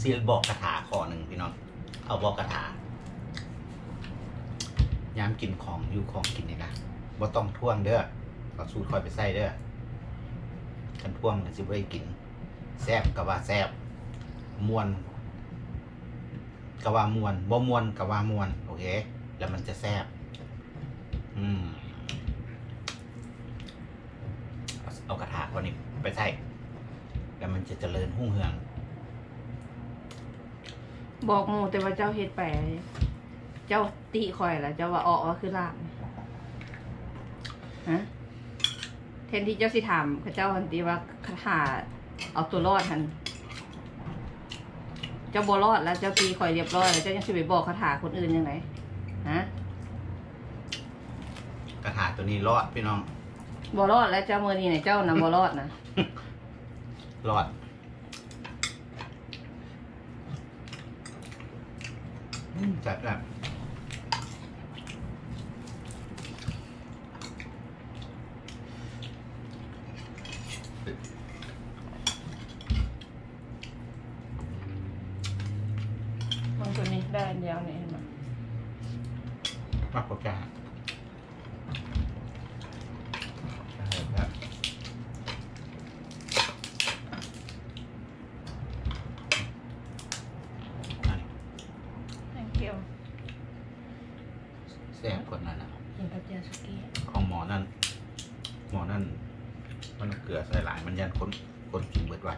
ซีลบอกกระถาคอหนึ่งพี่น้อง เอาบอกกระถายามกินของอยู่ของกินนี่นะบ่ต้องท่วงเด้อเอาสูตรคอยไปใส่เด้อกันท่วงสิบ่ได้กินแซ่บก็ว่าแซ่บมวนก็ว่ามวนบ่มวนก็ว่ามวนโอเค แล้วมันจะแซ่บอืมเอาเอากระถางวันนี้ไปใส่แล้วมันจะเจริญหุ่งเหือง บอกหมูแต่ว่าเจ้าเฮ็ดไป เจ้าติคอยล่ะเจ้าว่าออกว่าคือลาบฮะแทนที่เจ้าสิถามเขาเจ้าทันทีว่าคาถาเอาตัวรอดทันเจ้าบ่รอดแล้วเจ้าตีคอยเรียบร้อยแล้วเจ้ายังสิไปบอกคาถาคนอื่นยังไงฮะกระถางตัวนี้รอดพี่น้องบ่รอดแล้วเจ้ามือนี้เนี่ยเจ้านํบ่รอดนะ รอดอืม จัดแบบมันตัวนี้ได้อันเดียวเนี่ยเห็นไหมมากกว่าจ้าใช่ครับนั่น thank you แซ่บคนนั้นอะกินกับเจียสุกี้ของหมอนั่น หมอนั่น มันเกลือใส่หลายมันยันคนคนกินเบิดไว้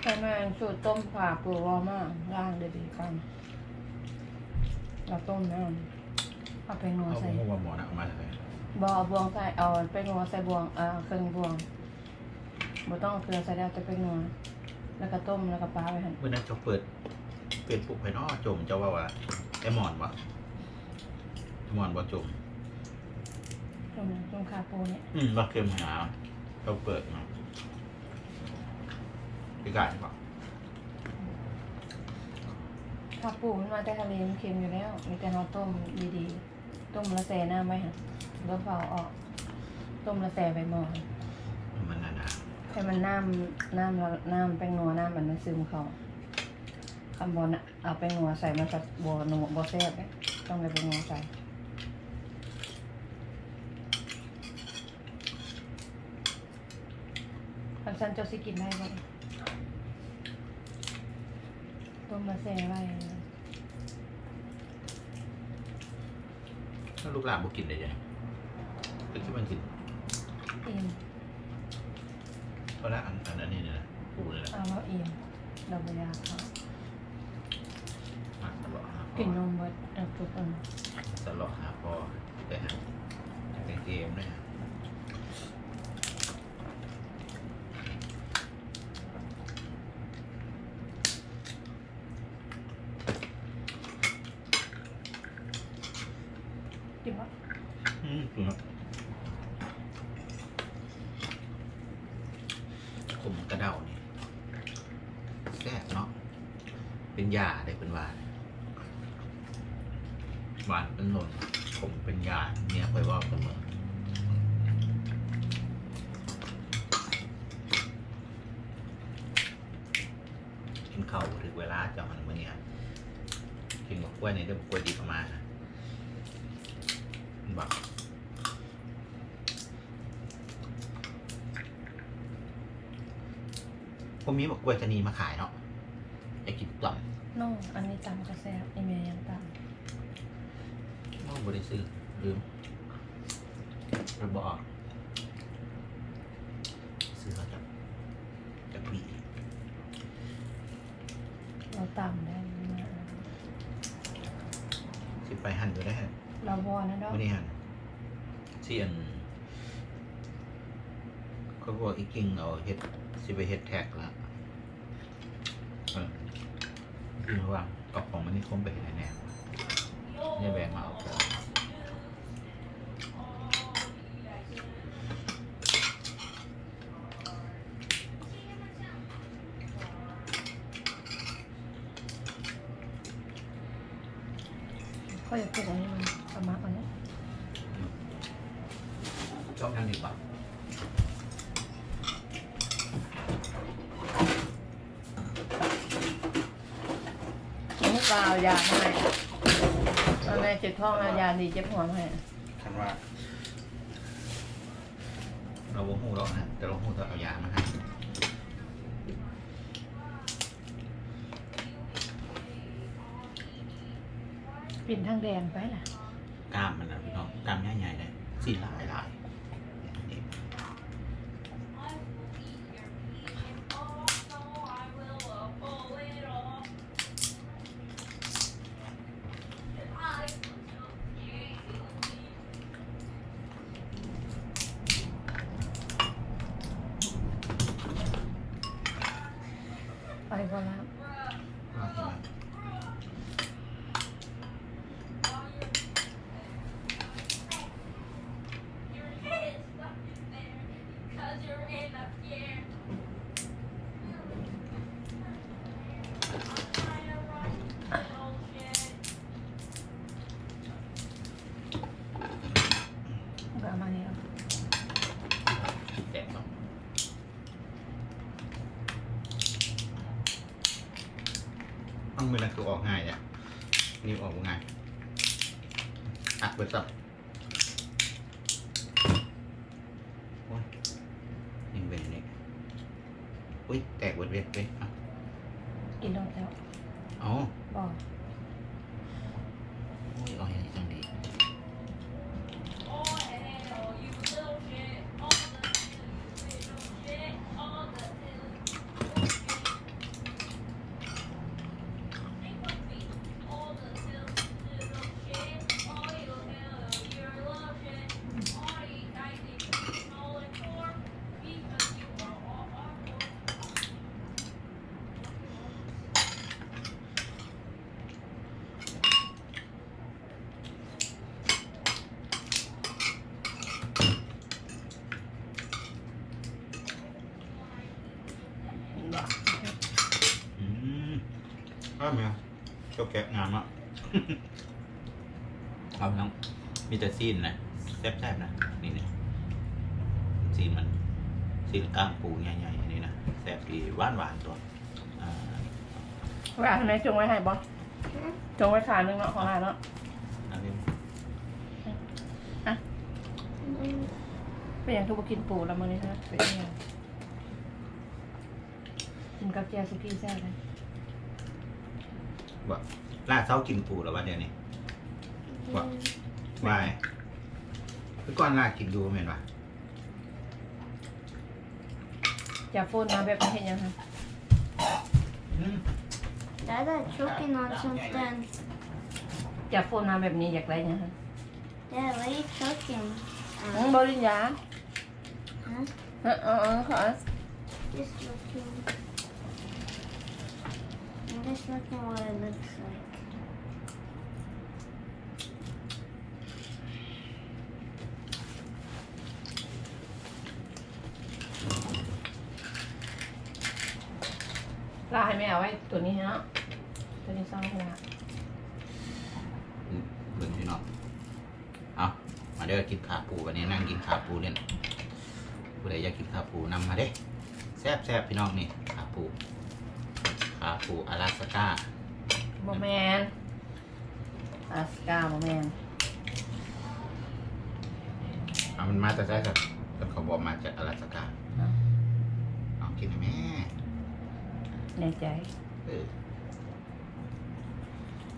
แต่แม่สูตรต้มผ่าปูรอมากล่างดีๆกันเราต้มน้ำเอาไปนัวเอาใส่หัวหมอนะเอามาเลยบเอาบวงใส่เอาไปนัวใส่บวงอ่าเครื่องบวง บ่ต้องเอาเกลือใส่แล้วจะไปนัวแล้วก็ต้มแล้วก็ปลาไปหั่นเมื่อนั้นเขาเปิดเปิดปลุกไปเนาะจมเจ้าว่าว่าไอ้หมอนวะไอ้หมอนบ่จม ต้มต้มขาปูเนี่ยอืมบ่เค็มหาเราเปิดมาพี่กายปะขาปูมันมาแต่ทะเลมันเค็มอยู่แล้ว มีแต่เราต้มดีๆ ต้มแล้วแส่น้ำไว้หั่นแล้วเผาออก ต้มแล้วแส่ใบหม้อหั่นมันนานา ให้มันน้ำน้ำแล้วน้ำแป้งนัวน้ำมันซึมเขาคำบอลเอาแป้งนัวใส่มันกับบัวนัวบัวแซ่บเลยต้องไปแป้งนัวใส่คันซันเจ้าสิกินได้บ่ต้มมาแซ่ไว้ถ้าลูกหลานบ่กินได้ยังก็คิดมันกิน อิ่ม เพราะละอันอันอันนี้เนี่ยนะปูเลยนะ เอาแล้วอิ่มเราไม่อยากเขามาตลอดหาพกินนอมเบิดเอาทุกอันตลอดหาพอแต่หาแต่เกมเนี่ยกินวะอืมจริงครับขมกระเด้านี่ แซ่บเนาะเป็นยาได้เป็นหวานหวานเป็นหล่นขมเป็นยาเนี่ยไปว่าเสมอกินข้าวถึงเวลาจะมันมื่อนี้กินกับกล้วยในเรื่องกล้วยดีประมาณนะบัก ผมมีบอกกล้วยชะนีมาขายเนาะอยากกินต่อมโน่อันนี้ตำกระแซบไอเมย์ยังตโอ้บริซื้อลืมไปบอกซื้อมาจากจากพี่ำเราตำได้มาสิไปหันอยู่ได้ฮะเราวอนะดอกวันนี้หันเสียนเขาบอกอีกกิ่งเอาเฮ็ด สิไปเฮ็ดแท็กแล้วคือว่าเอาของมันนี่คมไปเห็นแน่เนี่ยแบงมาเอาของก็อย่าปลูกอันนี้มันประมาณอันนี้ ก็ อบนั่นดีกว่า น้องปลาเอายามาให้ตอนแรกเจ็บท้องเอายาดีเจ็บหัวมาให้คันว่า เราโมโหแล้วนะแต่เราโมโหต้องเอายามาให้ปิ่นทางแดงไปล่ะ กล้ามมันนะพี่น้องกล้ามใหญ่ๆเลยสีหลายหลายนี่ ไปพอแล้ว ว่าที่มัน ก็เอามาเนี่ย แตกเนาะ ต้องมือนั่นคือออกง่ายเนี่ยนิ้วออกง่ายอะเปิดสับโอ้ยนี่เป็นนี่อุ้ยแตกเบิดเวทเว้ยอะกินรสแล้วเอาบอก โอ้ยเอาอย่างนี้จังดี บอก อืมอ้าวแมว เจ้าแกะงามอะ เอาน้องมีแต่ซีนนะแซ่บๆนะ นี่เนี่ยซีนมันซีนกล้ามปูใหญ่ๆอันนี้นะแซ่บดีหวานหวานๆตัวอ่าว่าทำไมจงไว้ให้บอจงไว้ขาหนึงเนาะของเราเนาะอันนี้เป็นอย่างทุกกินปูแล้วมื้อนี้นะเป็นอย่างกินกับแกงสุกี้แซ่บเลย ว่าล่าเช้ากินปูแล้ววะเดี๋ยวนี้ ว่าวายเมื่อก่อนล่ากินดูเหม็นปะจะโฟนมาแบบนี้เห็นยังคะ อืม Dada choking on something. จะโฟนมาแบบนี้อยากได้ยังคะ Yeah, what are you choking? อืม on? บริญญา Huh? เออเออเออขอ Just looking. I'm just looking what it looks like. ลาให้แม่เอาไว้ตัวนี้เนาะตัวนี้ซ่อนหัวเบิ่งพี่น้องเอามาเด้อกินขาปูวันนี้นั่งกินขาปูเล่นผู้ใดอยากกินขาปูนำมาเด้แซ่บแซ่บๆพี่น้องนี่ขาปูขาปูอลาสก้าบอแมนอาสกาบอแมนเอามันมาจากไหนครับแต่เขาบอกมาจากอลาสก้าเอากินให้แม่แน่ใจ เออ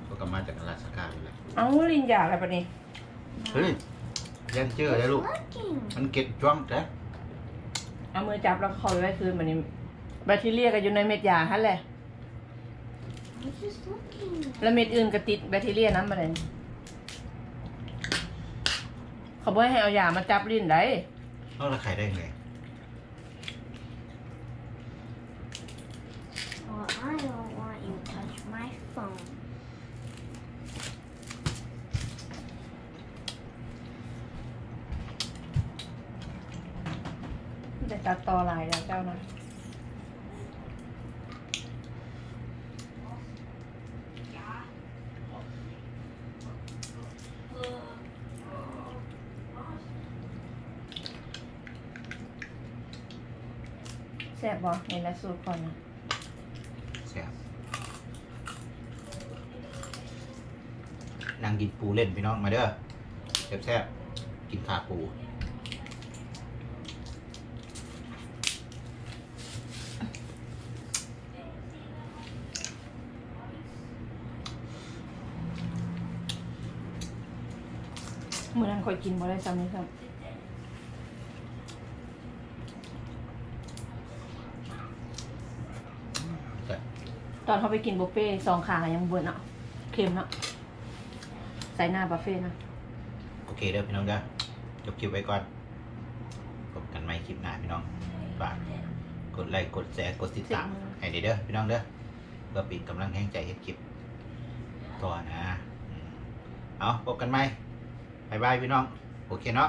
เขาก็มาจากอลาสก้าอยู่แหละเอาลินยาอะไรปะนี่เฮ้ยยันเจอได้ลูก Looking. มันเก็บจ้วงแต่เอามือจับแล้วเขาไว้คืนแบบนี้แบคทีเรียก็อยู่ในเม็ดยาฮั่นแหละ I'm just looking. แล้วเม็ดอื่นก็ติดแบคทีเรียนั้นมาเลยเขาบอกให้เอายามาจับลิ้นได้เอาและใครได้ไง Well, I don't want you to touch my phone. แต่ตัดต่อลายแล้วเจ้านะ ซ่บบ่ในละสูตรก่อนนะแซ่บนั่งกินปูเล่นพี่น้องมาเด้อแซ่บๆกินขาปูมื้อนั้นข่อยกินบ่ได้ซ้ำนี่ครับ แต่ ตอนเขาไปกินบุฟเฟ่ต์สองขายังเบิ่นเนาะเค็มเนาะใส่หน้าบุฟเฟ่ต์นะโอเคเด้อพี่น้องเด้อจบคลิปไว้ก่อนพบกันใหม่คลิปหน้าพี่น้องฝากกดไลค์กดแชร์กดติดตามให้ดีเด้อพี่น้องเด้อเพื่อปิดกำลังแห่งใจเฮ็ดคลิปต่อนะอืมเอาพบกันใหม่บายบายพี่น้อง โอเคเนาะ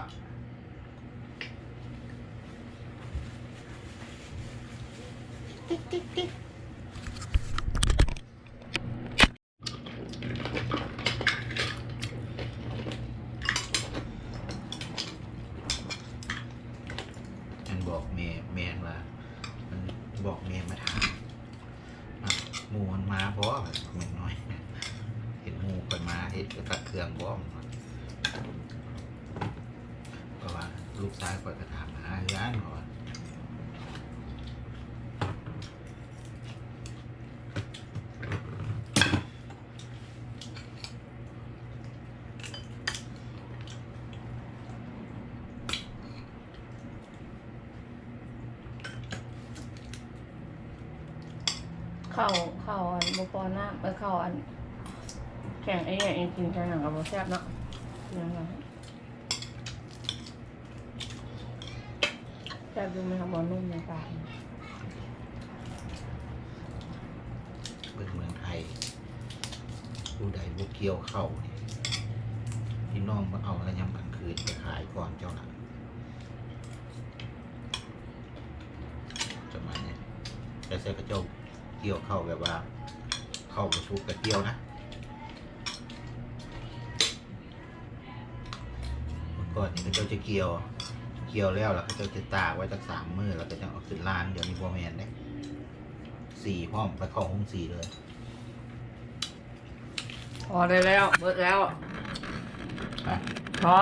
ติ๊กติ๊กติ๊กมันบอกเมย์เมนว่า มันบอกเมย์มาถามอะหมูมันมาเพราะว่าเมนน้อย เห็นหมูคนมาเห็น กระตัดเครื่องบ้อมเพราะว่าลูกชายก็จะถามหาร้านก่อนเข้าเข้าอันบุปอหน้าไปเข้าอัน แข่งไอ้เนี่ยเองกินแข่งหนังกับบุแซ่บเนาะยังไงแซ่บดูไหมครับบอลนุ่มในปากเบิ่งเมืองไทยผู้ใดบุกเกี่ยวเข้านี่พี่น้องมาเอาแล้วยำกลางคืนไปขายก่อนเจ้าหน่ะจะมาเนี่ยแต่ใส่กระจกเกี่ยวเข้าแบบว่า เข้าไปทุกกระเกี่ยวนะ ก่อนนี่กระเจ้าจะเกี่ยวเกี่ยวแล้วแล้วกระเจ้าจะตากไว้ตั้งสามมือแล้วก็จะเอาขึ้นร้านเดี๋ยวนี้โบแมนเนี่ยสี่พร้อมไปเข้าห้องสี่เลยพอได้แล้วเบิดแล้วอะพอ